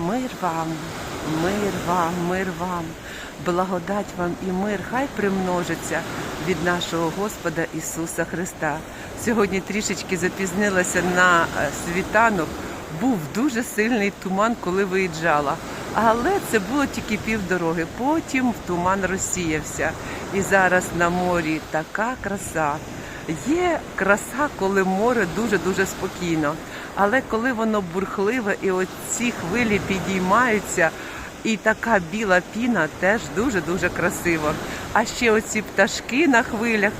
Мир вам, мир вам, мир вам, благодать вам і мир, хай примножиться від нашого Господа Ісуса Христа. Сьогодні трішечки запізнилася на е, світанок. Був дуже сильний туман, коли виїжджала. Але це було тільки півдороги. Потім туман розсіявся. І зараз на морі така краса. Є краса, коли море дуже-дуже спокійно. Але коли воно бурхливе і оці хвилі підіймаються, і така біла піна теж дуже-дуже красиво. А ще оці пташки на хвилях,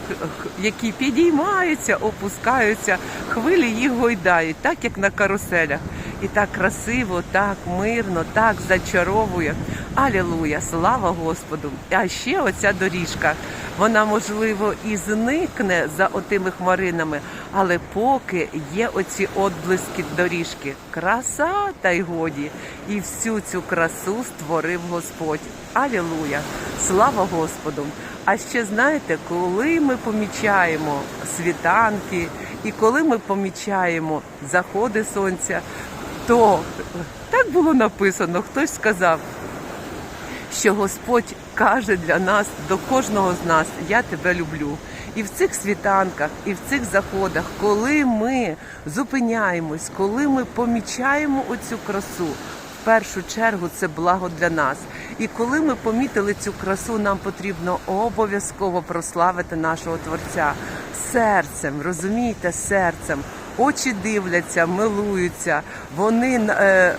які підіймаються, опускаються, хвилі їх гойдають, так як на каруселях. І так красиво, так мирно, так зачаровує. Алілуя, слава Господу! А ще оця доріжка. Вона, можливо, і зникне за отими хмаринами, але поки є оці отблиски доріжки. Краса та й годі. І всю цю красу створив Господь. Алілуя! Слава Господу! А ще знаєте, коли ми помічаємо світанки, і коли ми помічаємо заходи сонця, то так було написано, хтось сказав, що Господь каже для нас, до кожного з нас, я тебе люблю. І в цих світанках, і в цих заходах, коли ми зупиняємось, коли ми помічаємо оцю красу, в першу чергу це благо для нас. І коли ми помітили цю красу, нам потрібно обов'язково прославити нашого Творця серцем, розумієте, серцем. Очі дивляться, милуються, вони е,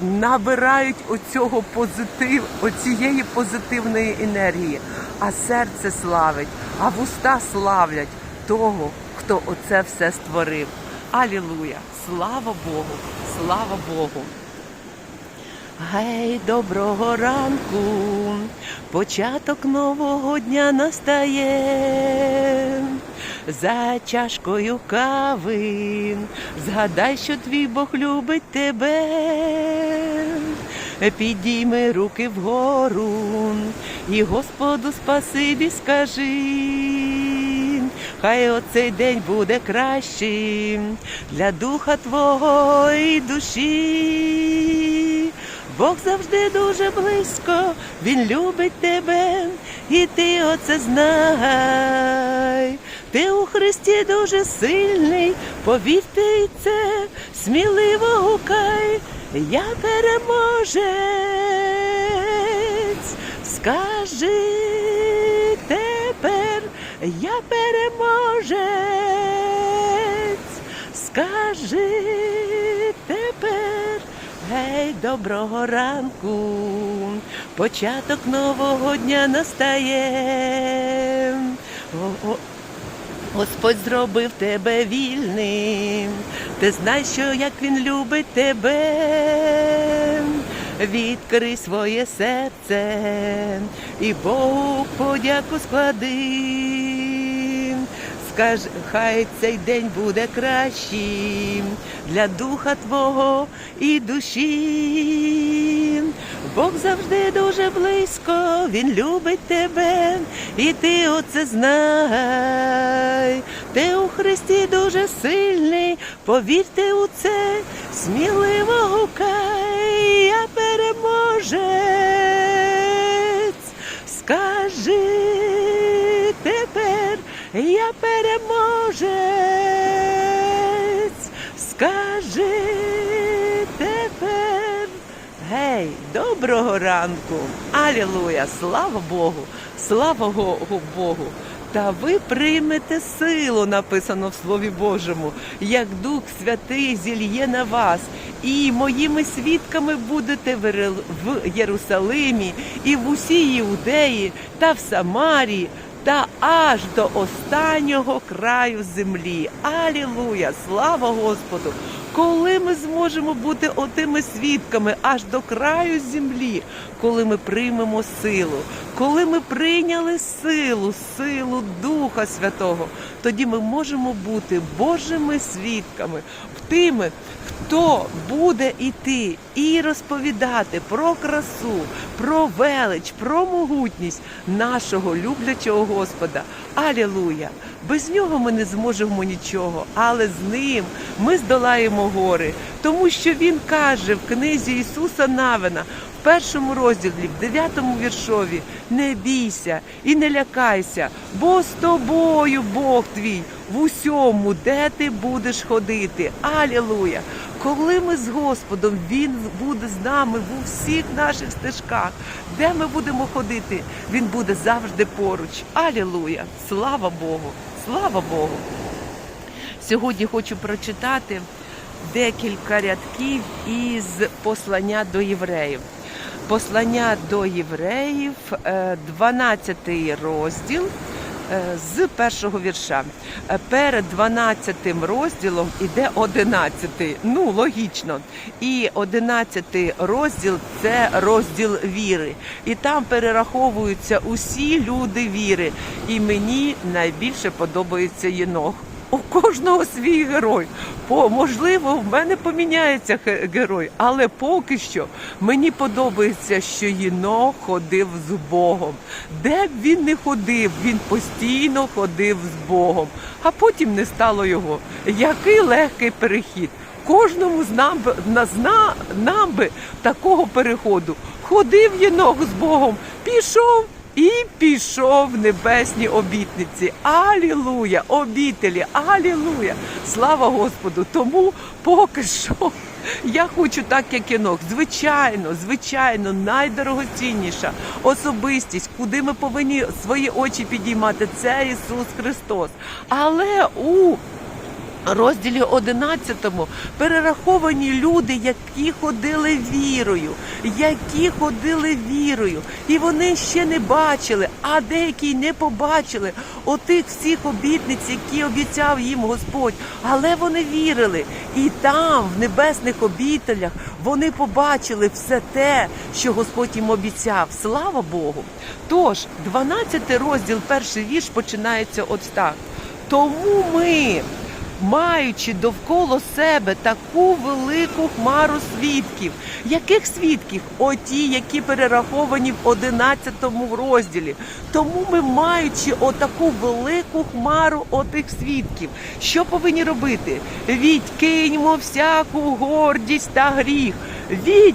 набирають оцього позитив, оцієї позитивної енергії, а серце славить, а вуста славлять того, хто оце все створив. Алілуя! Слава Богу! Слава Богу! Гей, доброго ранку, початок нового дня настає. За чашкою кави, згадай, що твій Бог любить тебе. Підійми руки вгору і Господу спасибі скажи. Хай оцей день буде кращим для духа твого і душі. Бог завжди дуже близько, Він любить тебе, і ти оце знай. Ти у Христі дуже сильний, повірте це, сміливо гукай, я переможець, скажи тепер, я переможець, скажи. Гей, доброго ранку, початок нового дня настає. О, о, Господь зробив тебе вільним, ти знаєш, що як він любить тебе. Відкрий своє серце і Богу подяку склади. Скаж, хай цей день буде кращим для духа твого і душі. Бог завжди дуже близько, Він любить тебе, і ти оце знай. Ти у Христі дуже сильний, повірте у це, сміливо я переможець. Скажи тепер. Гей, доброго ранку! Алілуя! Слава Богу! Слава Го- Богу! Та ви приймете силу, написано в Слові Божому, як Дух Святий зільє на вас, і моїми свідками будете в Єрусалимі, і в усій Іудеї та в Самарії, та аж до останнього краю землі. Алілуя! Слава Господу! Коли ми зможемо бути отими свідками аж до краю землі, коли ми приймемо силу, коли ми прийняли силу, силу Духа Святого, тоді ми можемо бути Божими свідками, тими, хто буде іти і розповідати про красу, про велич, про могутність нашого люблячого Господа. Алілуя! Без нього ми не зможемо нічого, але з ним ми здолаємо гори, тому що він каже в книзі Ісуса Навина. Першому розділі, в дев'ятому віршові, не бійся і не лякайся, бо з тобою Бог твій в усьому, де ти будеш ходити. Алілуя! Коли ми з Господом, Він буде з нами в усіх наших стежках, де ми будемо ходити, Він буде завжди поруч. Алілуя! Слава Богу! Слава Богу! Сьогодні хочу прочитати декілька рядків із послання до євреїв. Послання до євреїв, е, 12 розділ е, з першого вірша. Е, Перед 12 розділом іде 11. Ну, логічно. І 11 розділ це розділ віри. І там перераховуються усі люди віри. І мені найбільше подобається Єнох. У кожного свій герой. По можливо, в мене поміняється герой, але поки що мені подобається, що Єнох ходив з Богом. Де б він не ходив, він постійно ходив з Богом, а потім не стало його. Який легкий перехід. Кожному з нам нам би такого переходу. Ходив Єнох з Богом, пішов і пішов в небесні обітниці. Алілуя! Обітелі! Алілуя! Слава Господу! Тому поки що я хочу так, як Єнох. Звичайно, звичайно, найдорогоцінніша особистість, куди ми повинні свої очі підіймати, це Ісус Христос. Але у розділі 11 перераховані люди, які ходили вірою, які ходили вірою, і вони ще не бачили, а деякі не побачили отих всіх обітниць, які обіцяв їм Господь. Але вони вірили, і там, в небесних обітелях, вони побачили все те, що Господь їм обіцяв. Слава Богу! Тож, 12 розділ, перший вірш починається от так. Тому ми маючи довкола себе таку велику хмару свідків. Яких свідків? Оті, які перераховані в 11 розділі. Тому ми, маючи отаку велику хмару отих свідків, що повинні робити? Відкиньмо всяку гордість та гріх. Від,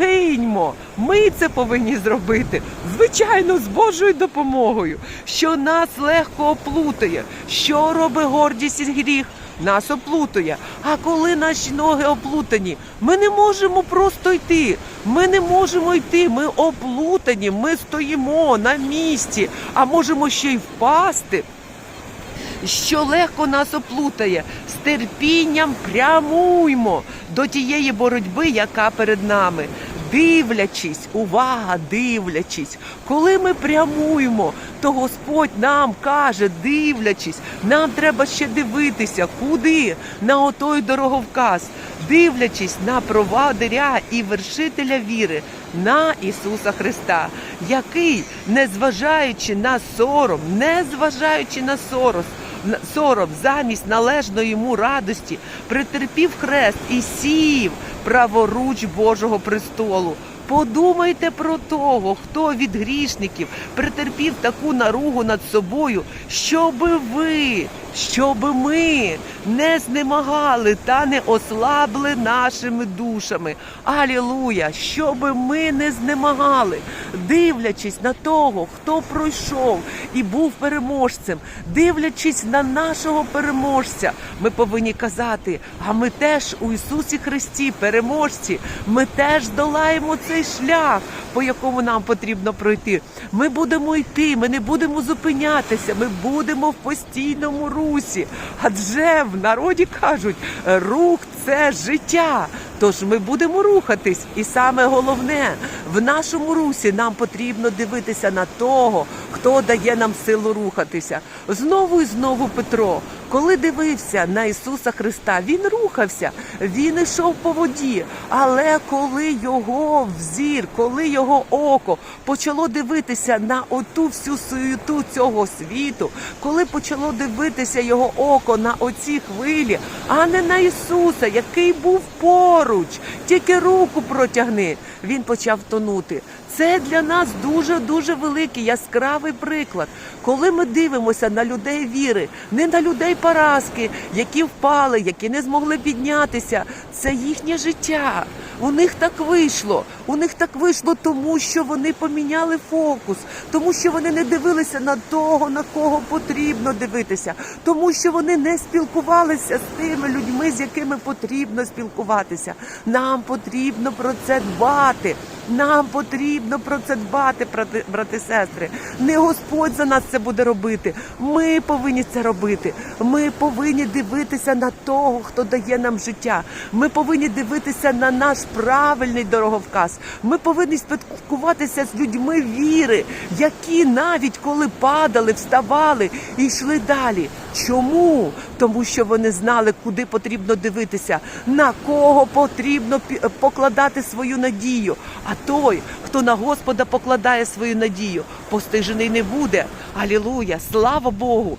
відкиньмо. Ми це повинні зробити, звичайно, з Божою допомогою, що нас легко оплутає. Що робить гордість і гріх? Нас оплутує. А коли наші ноги оплутані, ми не можемо просто йти. Ми не можемо йти. Ми оплутані, ми стоїмо на місці, а можемо ще й впасти що легко нас оплутає, з терпінням прямуймо до тієї боротьби, яка перед нами. Дивлячись, увага, дивлячись, коли ми прямуємо, то Господь нам каже, дивлячись, нам треба ще дивитися, куди? На отой дороговказ, дивлячись на провадиря і вершителя віри, на Ісуса Христа, який, незважаючи на сором, незважаючи на сорос, на- сором замість належної йому радості, притерпів хрест і сів праворуч Божого престолу. Подумайте про того, хто від грішників притерпів таку наругу над собою, щоби ви, щоби ми не знемагали та не ослабли нашими душами. Алілуя! Щоби ми не знемагали, дивлячись на того, хто пройшов і був переможцем, дивлячись на нашого переможця, ми повинні казати: а ми теж у Ісусі Христі переможці, ми теж долаємо цей шлях, по якому нам потрібно пройти. Ми будемо йти, ми не будемо зупинятися, ми будемо в постійному русі. Адже в народі кажуть, рух це життя. Тож ми будемо рухатись, і саме головне в нашому русі нам потрібно дивитися на того, хто дає нам силу рухатися. Знову і знову Петро, коли дивився на Ісуса Христа, він рухався, він йшов по воді. Але коли його взір, коли його око почало дивитися на оту всю суєту цього світу, коли почало дивитися його око на оці хвилі, а не на Ісуса, який був поруч, тільки руку протягни, він почав тонути. Це для нас дуже дуже великий яскравий приклад. Коли ми дивимося на людей віри, не на людей поразки, які впали, які не змогли піднятися. Це їхнє життя. У них так вийшло. У них так вийшло, тому що вони поміняли фокус, тому що вони не дивилися на того, на кого потрібно дивитися, тому що вони не спілкувалися з тими людьми, з якими потрібно спілкуватися. Нам потрібно про це дбати. Нам потрібно про це дбати, брати, сестри. Не Господь за нас це буде робити. Ми повинні це робити. Ми повинні дивитися на того, хто дає нам життя. Ми повинні дивитися на наш правильний дороговказ. Ми повинні спілкуватися з людьми віри, які навіть коли падали, вставали і йшли далі. Чому? Тому що вони знали, куди потрібно дивитися, на кого потрібно покладати свою надію. А той, хто на Господа покладає свою надію, постижений не буде. Алілуя! Слава Богу!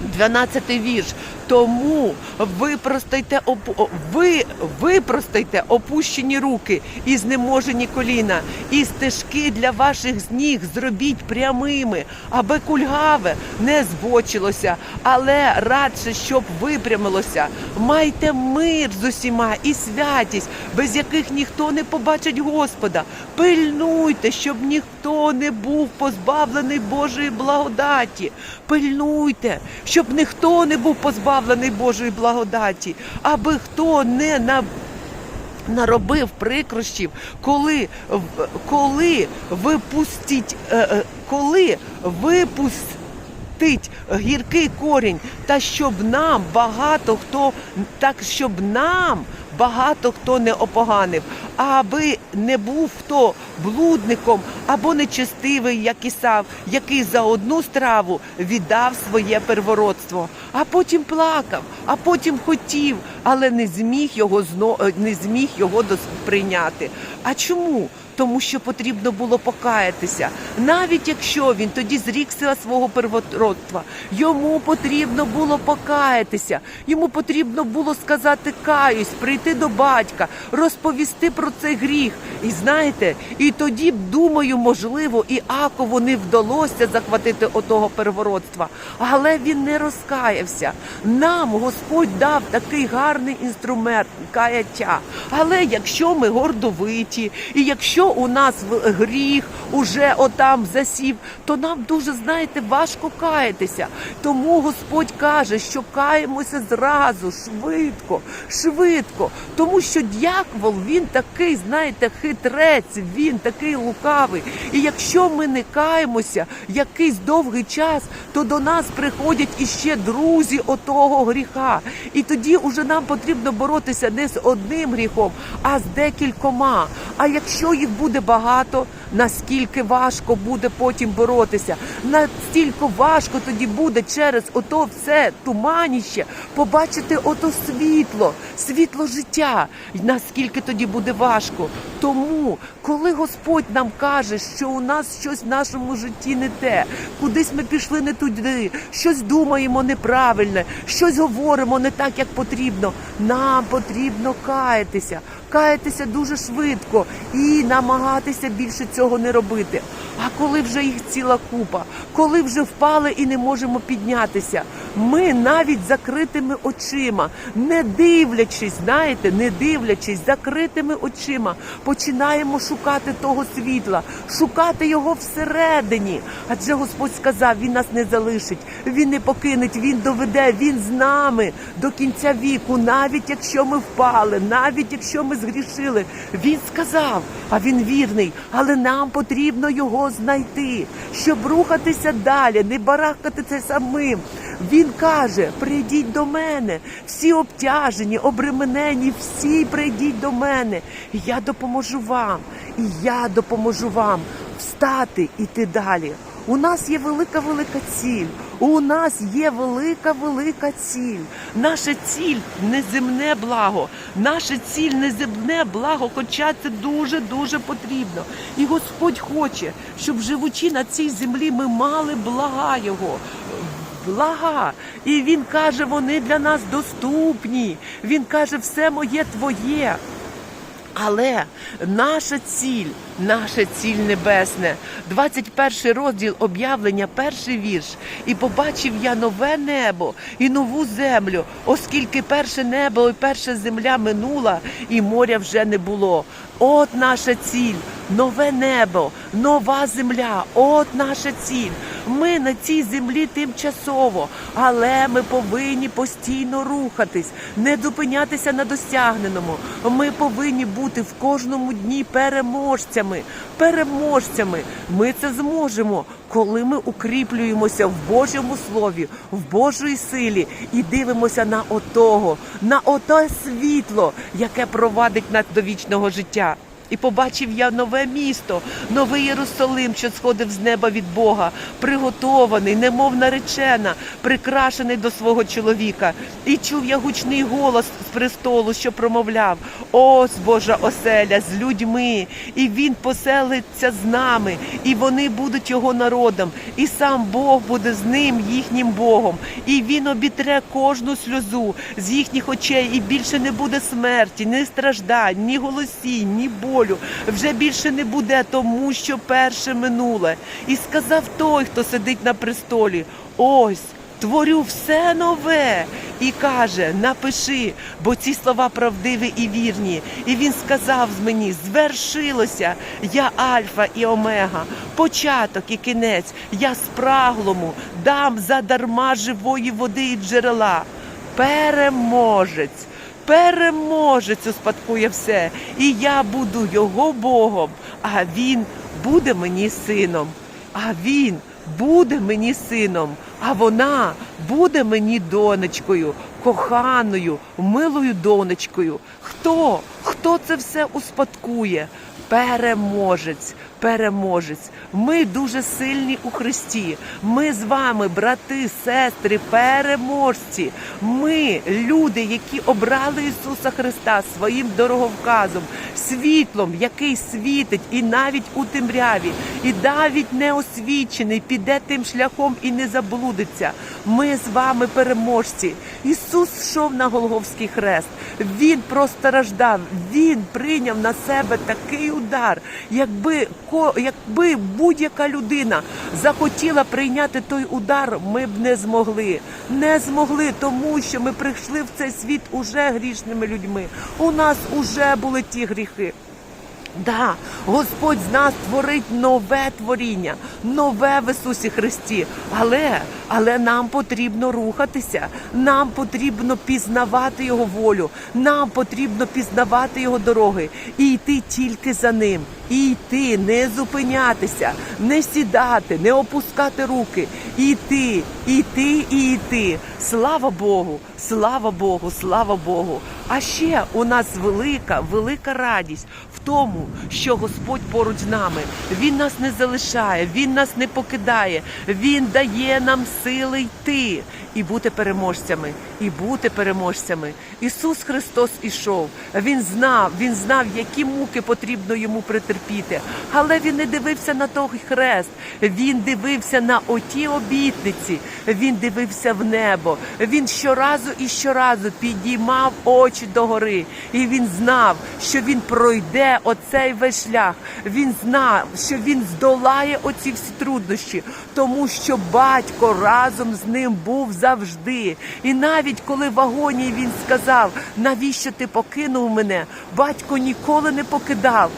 12 вірш. Тому випростайте опу... ви випростайте опущені руки і знеможені коліна, і стежки для ваших ніг зробіть прямими, аби кульгаве не збочилося, але радше, щоб випрямилося. Майте мир з усіма і святість, без яких ніхто не побачить Господа. Пильнуйте, щоб ніхто не був позбавлений Божої благодаті. Пильнуйте, щоб ніхто не був позбавлений Божої благодаті, аби хто не на наробив прикрощів, коли, коли випустіть, е, е, коли випустить гіркий корінь, та щоб нам багато хто, так щоб нам багато хто не опоганив, аби не був хто блудником або нечестивий, як Ісав, який за одну страву віддав своє первородство, а потім плакав, а потім хотів, але не зміг його зно, е, не зміг його прийняти. А чому? Тому що потрібно було покаятися, навіть якщо він тоді зрікся свого первородства, йому потрібно було покаятися, йому потрібно було сказати каюсь, прийти до батька, розповісти про цей гріх. І знаєте, і тоді, думаю, можливо, і Акову не вдалося захватити отого первородства, але він не розкаявся. Нам Господь дав такий гарний інструмент каяття. Але якщо ми гордовиті, і якщо у нас гріх уже отам засів, то нам дуже, знаєте, важко каятися. Тому Господь каже, що каємося зразу, швидко, швидко. Тому що дьявол, він такий, знаєте, хитрець, він такий лукавий. І якщо ми не каємося якийсь довгий час, то до нас приходять іще друзі отого гріха. І тоді уже нам потрібно боротися не з одним гріхом, а з декількома. А якщо їх буде багато, наскільки важко буде потім боротися, настільки важко тоді буде через ото все туманіще побачити ото світло, світло життя. І Наскільки тоді буде важко. Тому, коли Господь нам каже, що у нас щось в нашому житті не те, кудись ми пішли не туди, щось думаємо неправильне, щось говоримо не так, як потрібно. Нам потрібно каятися, каятися дуже швидко і намагатися більше цього не робити. А коли вже їх ціла купа, коли вже впали і не можемо піднятися, ми навіть закритими очима, не дивлячись, знаєте, не дивлячись, закритими очима, починаємо шукати того світла, шукати його всередині. Адже Господь сказав, Він нас не залишить, Він не покинеть, Він доведе, Він з нами до кінця віку, навіть якщо ми впали, навіть якщо ми згрішили. Він сказав, а він вірний, але нам потрібно його знайти, щоб рухатися далі, не барахкати це самим. Він каже: прийдіть до мене, всі обтяжені, обременені, всі прийдіть до мене. Я допоможу вам, і я допоможу вам встати іти далі. У нас є велика велика ціль. У нас є велика, велика ціль. Наша ціль не земне благо. Наша ціль не земне благо, хоча це дуже дуже потрібно. І Господь хоче, щоб живучи на цій землі, ми мали блага Його. Блага. І він каже, вони для нас доступні. Він каже, все моє твоє. Але наша ціль, наша ціль небесне, 21 розділ об'явлення, перший вірш. І побачив я нове небо і нову землю, оскільки перше небо і перша земля минула, і моря вже не було. От наша ціль, нове небо, нова земля. От наша ціль. Ми на цій землі тимчасово, але ми повинні постійно рухатись, не зупинятися на досягненому. Ми повинні бути в кожному дні переможцями. Переможцями. Ми це зможемо, коли ми укріплюємося в Божому слові, в Божій силі і дивимося на отого, на оте світло, яке провадить нас до вічного життя. І побачив я нове місто, новий Єрусалим, що сходив з неба від Бога, приготований, немов наречена, прикрашений до свого чоловіка. І чув я гучний голос з престолу, що промовляв: Ось Божа оселя з людьми, і він поселиться з нами, і вони будуть його народом, і сам Бог буде з ним, їхнім Богом, і він обітре кожну сльозу з їхніх очей, і більше не буде смерті, ні страждань, ні голосінь, ні болю. Вже більше не буде, тому що перше минуле. І сказав той, хто сидить на престолі: ось. Творю все нове і каже: напиши, бо ці слова правдиві і вірні. І він сказав з мені: звершилося, я Альфа і Омега, початок і кінець, я спраглому дам задарма живої води і джерела. Переможець. Переможець успадкує все, і я буду його Богом, а він буде мені сином. А він буде мені сином, а вона буде мені донечкою, коханою, милою донечкою. Хто? Хто це все успадкує? Переможець, переможець. Ми дуже сильні у Христі. Ми з вами, брати, сестри, переможці. Ми люди, які обрали Ісуса Христа своїм дороговказом, світлом, який світить, і навіть у темряві, і навіть неосвічений піде тим шляхом і не заблудиться. Ми з вами переможці. Ісус йшов на Голговський хрест. Він простраждав, Він прийняв на себе такий удар, якби ко- якби будь-яка людина захотіла прийняти той удар, ми б не змогли. Не змогли, тому що ми прийшли в цей світ уже грішними людьми. У нас уже були ті гріхи. Да, Господь з нас творить нове творіння, нове в Ісусі Христі. Але, але нам потрібно рухатися, нам потрібно пізнавати Його волю, нам потрібно пізнавати Його дороги і йти тільки за ним. І йти, не зупинятися, не сідати, не опускати руки, іти, іти і йти. Слава Богу, слава Богу, слава Богу. А ще у нас велика, велика радість тому, що Господь поруч з нами. Він нас не залишає, Він нас не покидає, Він дає нам сили йти і бути переможцями, і бути переможцями. Ісус Христос ішов. Він знав, Він знав, які муки потрібно йому претерпіти. Але він не дивився на той хрест. Він дивився на оті обітниці. Він дивився в небо. Він щоразу і щоразу підіймав очі догори. І він знав, що він пройде оцей весь шлях. Він знав, що він здолає оці всі труднощі, тому що батько разом з ним був завжди. І навіть коли в агонії він сказав, навіщо ти покинув мене, батько ніколи не покидав.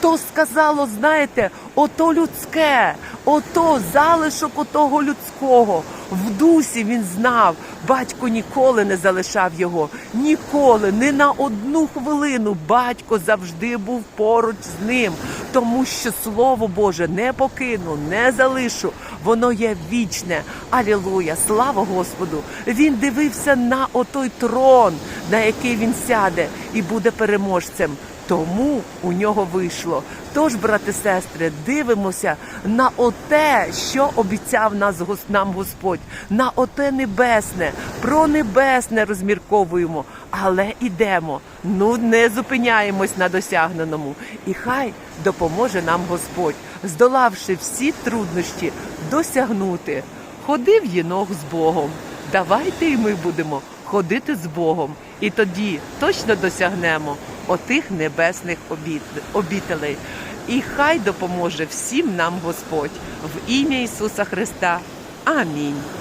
То сказало, знаєте, ото людське, ото залишок отого людського. В дусі він знав, батько ніколи не залишав його, ніколи, не на одну хвилину. Батько завжди був поруч з ним, тому що Слово Боже не покину, не залишу. Воно є вічне. Алілуя! Слава Господу! Він дивився на отой трон, на який він сяде, і буде переможцем. Тому у нього вийшло. Тож, брати сестри, дивимося на оте, що обіцяв нас нам Господь, на оте небесне, про небесне розмірковуємо, але ідемо. Ну не зупиняємось на досягненому. І хай допоможе нам Господь, здолавши всі труднощі, досягнути. Ходив єнох з Богом. Давайте і ми будемо ходити з Богом. І тоді точно досягнемо отих небесних обіт- обітелей. І хай допоможе всім нам Господь в ім'я Ісуса Христа. Амінь.